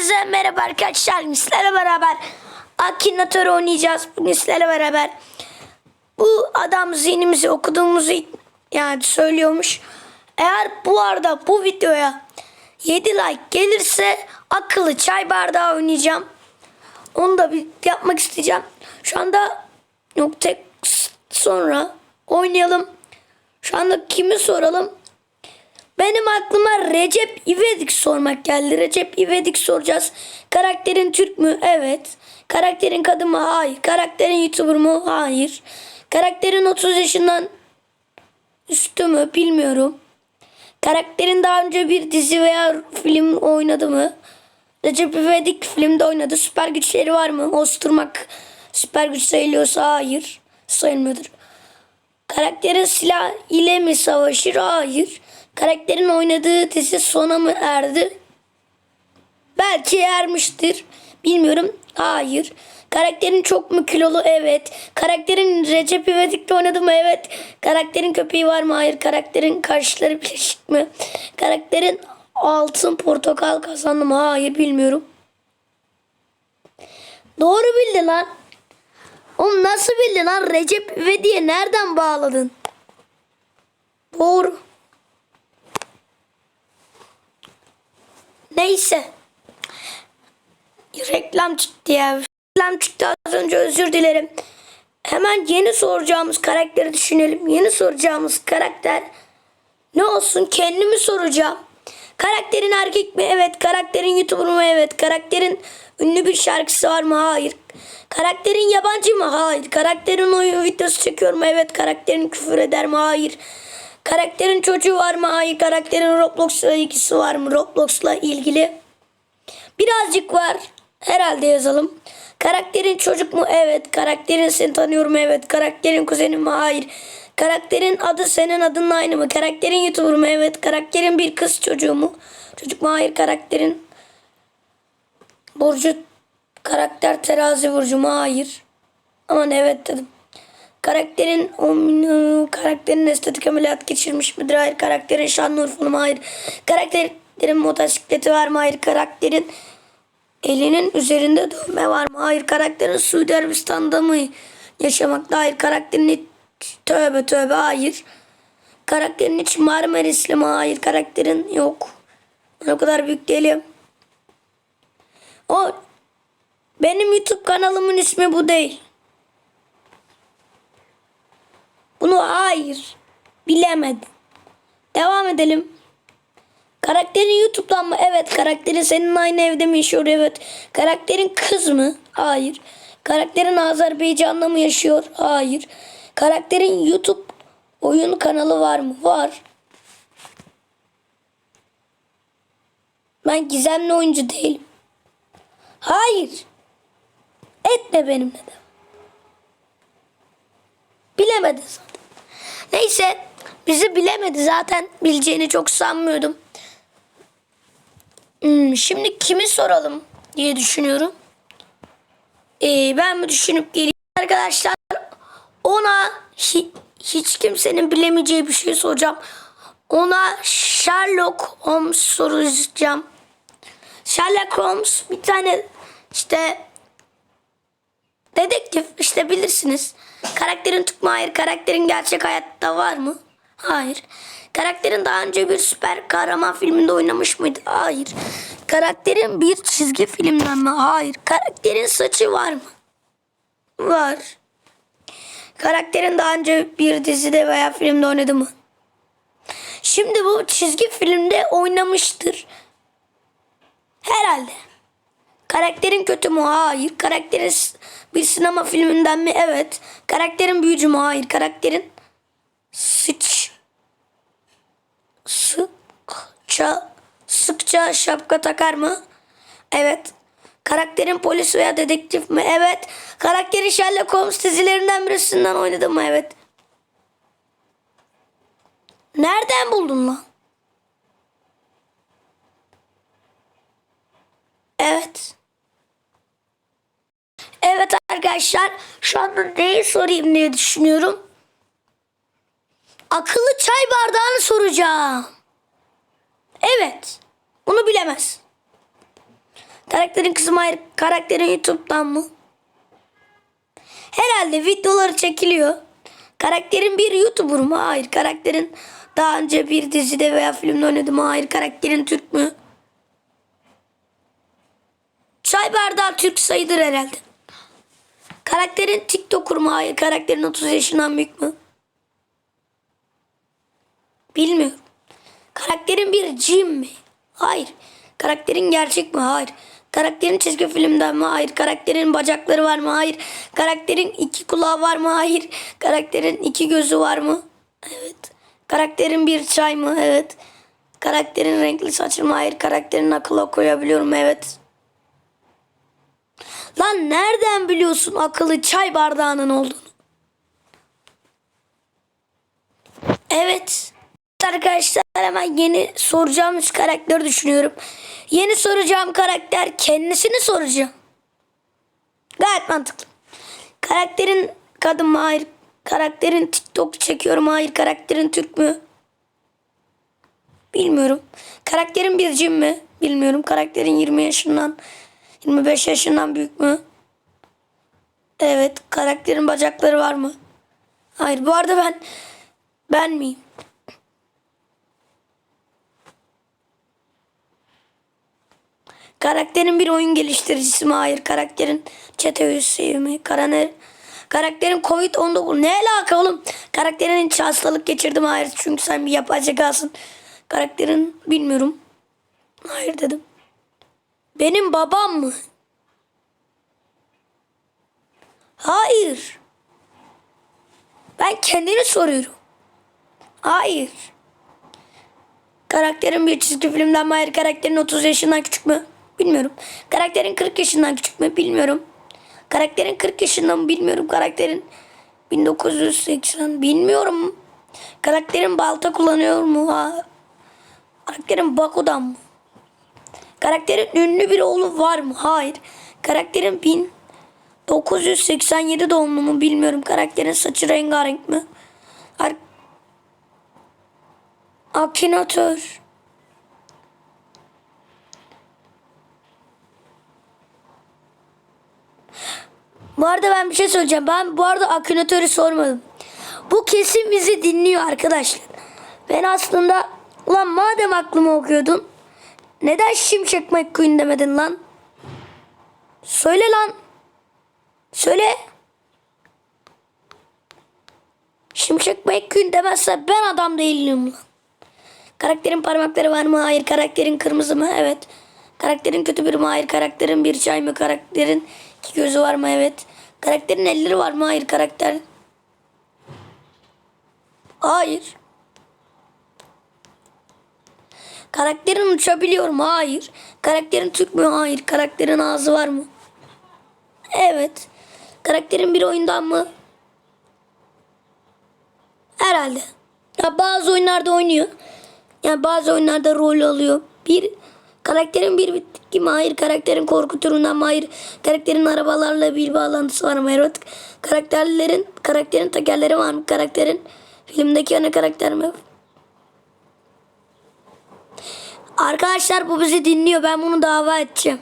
Hepinize merhaba arkadaşlar. Sizlerle beraber Akinator oynayacağız. Bugün sizlerle beraber bu adam zihnimizi okuduğumuzu yani söylüyormuş. Eğer bu arada bu videoya 7 like gelirse akıllı çay bardağı oynayacağım. Onu da bir yapmak isteyeceğim. Şu anda yok tek sonra oynayalım. Şu anda kimi soralım? Benim aklıma Recep İvedik sormak geldi. Recep İvedik soracağız. Karakterin Türk mü? Evet. Karakterin kadın mı? Hayır. Karakterin YouTuber mu? Hayır. Karakterin 30 yaşından üstü mü? Bilmiyorum. Karakterin daha önce bir dizi veya film oynadı mı? Recep İvedik filmde oynadı. Süper güçleri var mı? Osturmak süper güç sayılıyorsa hayır. Sayılmıyordur. Karakterin silah ile mi savaşır? Hayır. Karakterin oynadığı dizi sona mı erdi? Belki ermiştir. Bilmiyorum. Hayır. Karakterin çok mu kilolu? Evet. Karakterin Recep İvedik'te oynadı mı? Evet. Karakterin köpeği var mı? Hayır. Karakterin kaşları birleşik mi? Karakterin altın portakal kazandı mı? Hayır. Bilmiyorum. Doğru bildi lan. Oğlum nasıl bildin lan? Recep İvedik'e nereden bağladın? Doğru. Neyse. Reklam çıktı ya. Reklam çıktı az önce özür dilerim. Hemen yeni soracağımız karakteri düşünelim. Yeni soracağımız karakter ne olsun kendimi soracağım. Karakterin erkek mi? Evet. Karakterin YouTuber mu? Evet. Karakterin ünlü bir şarkısı var mı? Hayır. Karakterin yabancı mı? Hayır. Karakterin oyun videosu çekiyor mu? Evet. Karakterin küfür eder mi? Hayır. Karakterin çocuğu var mı? Hayır. Karakterin Roblox'la ilgisi var mı? Roblox'la ilgili. Birazcık var. Herhalde yazalım. Karakterin çocuk mu? Evet. Karakterin seni tanıyorum. Evet. Karakterin kuzenin mi? Hayır. Karakterin adı senin adınla aynı mı? Karakterin YouTuber mu? Evet. Karakterin bir kız çocuğu mu? Çocuk mu? Hayır. Karakterin burcu karakter terazi burcu mu? Hayır. Aman evet dedim. Karakterin o karakterin estetik ameliyat geçirmiş midir? Hayır. Karakterin Şanlıurfalı mı? Hayır. Karakterin motosikleti var mı? Hayır. Karakterin elinin üzerinde dövme var mı? Hayır. Karakterin Suudi Arabistan'da mı yaşamakta? Hayır. Karakterin hiç tövbe tövbe hayır. Karakterin hiç Marmarisli mi? Hayır. Karakterin yok. O kadar büyük değilim. O benim YouTube kanalımın ismi bu değil. Bunu hayır. Bilemedin. Devam edelim. Karakterin YouTube'dan mı? Evet. Karakterin senin aynı evde mi yaşıyor? Evet. Karakterin kız mı? Hayır. Karakterin Azerbaycan'da mı yaşıyor? Hayır. Karakterin YouTube oyun kanalı var mı? Var. Ben gizemli oyuncu değilim. Hayır. Etme benimle de. Bilemedi zaten. Neyse bizi bilemedi zaten bileceğini çok sanmıyordum. Hmm, şimdi kimi soralım diye düşünüyorum. Ee, ben mi düşünüp geleyim arkadaşlar ona hi- hiç kimsenin bilemeyeceği bir şey soracağım. Ona Sherlock Holmes soracağım. Sherlock Holmes bir tane işte dedektif işte bilirsiniz. Karakterin tutma hayır. Karakterin gerçek hayatta var mı? Hayır. Karakterin daha önce bir süper kahraman filminde oynamış mıydı? Hayır. Karakterin bir çizgi filmden mi? Hayır. Karakterin saçı var mı? Var. Karakterin daha önce bir dizide veya filmde oynadı mı? Şimdi bu çizgi filmde oynamıştır. Herhalde. Karakterin kötü mü? Hayır. Karakterin bir sinema filminden mi? Evet. Karakterin büyücü mü? Hayır. Karakterin sıç sıkça sıkça şapka takar mı? Evet. Karakterin polis veya dedektif mi? Evet. Karakterin Sherlock Holmes dizilerinden birisinden oynadı mı? Evet. Nereden buldun lan? Evet. Arkadaşlar şu anda neyi sorayım diye düşünüyorum. Akıllı çay bardağını soracağım. Evet. Onu bilemez. Karakterin kızı hayır? Karakterin YouTube'dan mı? Herhalde videoları çekiliyor. Karakterin bir YouTuber mu? Hayır. Karakterin daha önce bir dizide veya filmde oynadı mı? Hayır. Karakterin Türk mü? Çay bardağı Türk sayılır herhalde. Karakterin TikToker mu? Karakterin 30 yaşından büyük mü? Bilmiyorum. Karakterin bir cin mi? Hayır. Karakterin gerçek mi? Hayır. Karakterin çizgi filmden mi? Hayır. Karakterin bacakları var mı? Hayır. Karakterin iki kulağı var mı? Hayır. Karakterin iki gözü var mı? Evet. Karakterin bir çay mı? Evet. Karakterin renkli saçı mı? Hayır. Karakterin akıl okuyabiliyorum mu? Evet. Lan nereden biliyorsun akıllı çay bardağının olduğunu? Evet. Arkadaşlar hemen yeni soracağımız karakteri düşünüyorum. Yeni soracağım karakter kendisini soracağım. Gayet mantıklı. Karakterin kadın mı? Hayır. Karakterin TikTok çekiyorum. Hayır. Karakterin Türk mü? Bilmiyorum. Karakterin bir cin mi? Bilmiyorum. Karakterin 20 yaşından 25 yaşından büyük mü? Evet. Karakterin bacakları var mı? Hayır. Bu arada ben ben miyim? Karakterin bir oyun geliştiricisi mi? Hayır. Karakterin çete üyesi mi? Karaner, karakterin Covid-19 ne alaka oğlum? Karakterin hiç hastalık geçirdi mi? Hayır. Çünkü sen bir yapay zekasın. Karakterin bilmiyorum. Hayır dedim. Benim babam mı? Hayır. Ben kendini soruyorum. Hayır. Karakterin bir çizgi filmden mi? Hayır. Karakterin 30 yaşından küçük mü? Bilmiyorum. Karakterin 40 yaşından küçük mü? Bilmiyorum. Karakterin 40 yaşından mı? Bilmiyorum. Karakterin 1980 bilmiyorum. Karakterin balta kullanıyor mu? Ha. Karakterin Baku'dan mı? Karakterin ünlü bir oğlu var mı? Hayır. Karakterin 1987 doğumlu mu? Bilmiyorum. Karakterin saçı rengarenk mi? Ar- Akinator. Bu arada ben bir şey söyleyeceğim. Ben bu arada Akinator'u sormadım. Bu kesin bizi dinliyor arkadaşlar. Ben aslında ulan madem aklımı okuyordun neden Şimşek McQueen demedin lan? Söyle lan. Söyle. Şimşek McQueen demezse ben adam değilim lan. Karakterin parmakları var mı? Hayır. Karakterin kırmızı mı? Evet. Karakterin kötü biri mi? Hayır. Karakterin bir çay mı? Karakterin iki gözü var mı? Evet. Karakterin elleri var mı? Hayır. Karakter. Hayır. Karakterin uçabiliyor mu? Hayır. Karakterin Türk mü? Hayır. Karakterin ağzı var mı? Evet. Karakterin bir oyundan mı? Herhalde. Ya bazı oyunlarda oynuyor. Yani bazı oyunlarda rol alıyor. Bir karakterin bir bitki mi? Hayır. Karakterin korku türünden mi? Hayır. Karakterin arabalarla bir bağlantısı var mı? Evet. Karakterlerin karakterin tekerleri var mı? Karakterin filmdeki ana karakter mi? Arkadaşlar bu bizi dinliyor. Ben bunu dava edeceğim.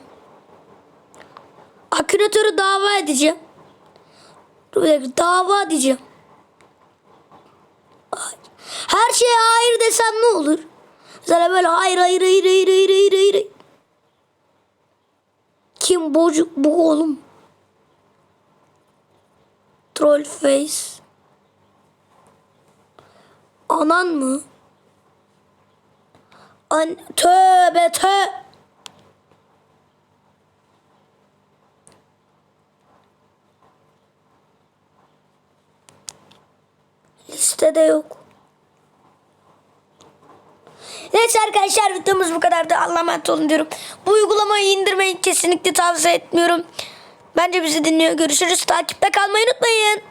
Akünatörü dava edeceğim. Dur bir dakika. Dava edeceğim. Her şeye hayır desem ne olur? Mesela böyle hayır hayır hayır hayır hayır hayır. hayır. Kim bocuk bu oğlum? Troll face. Anan mı? An tövbe tö. Listede yok. Neyse arkadaşlar videomuz bu kadardı. Allah'a emanet olun diyorum. Bu uygulamayı indirmeyi kesinlikle tavsiye etmiyorum. Bence bizi dinliyor. Görüşürüz. Takipte kalmayı unutmayın.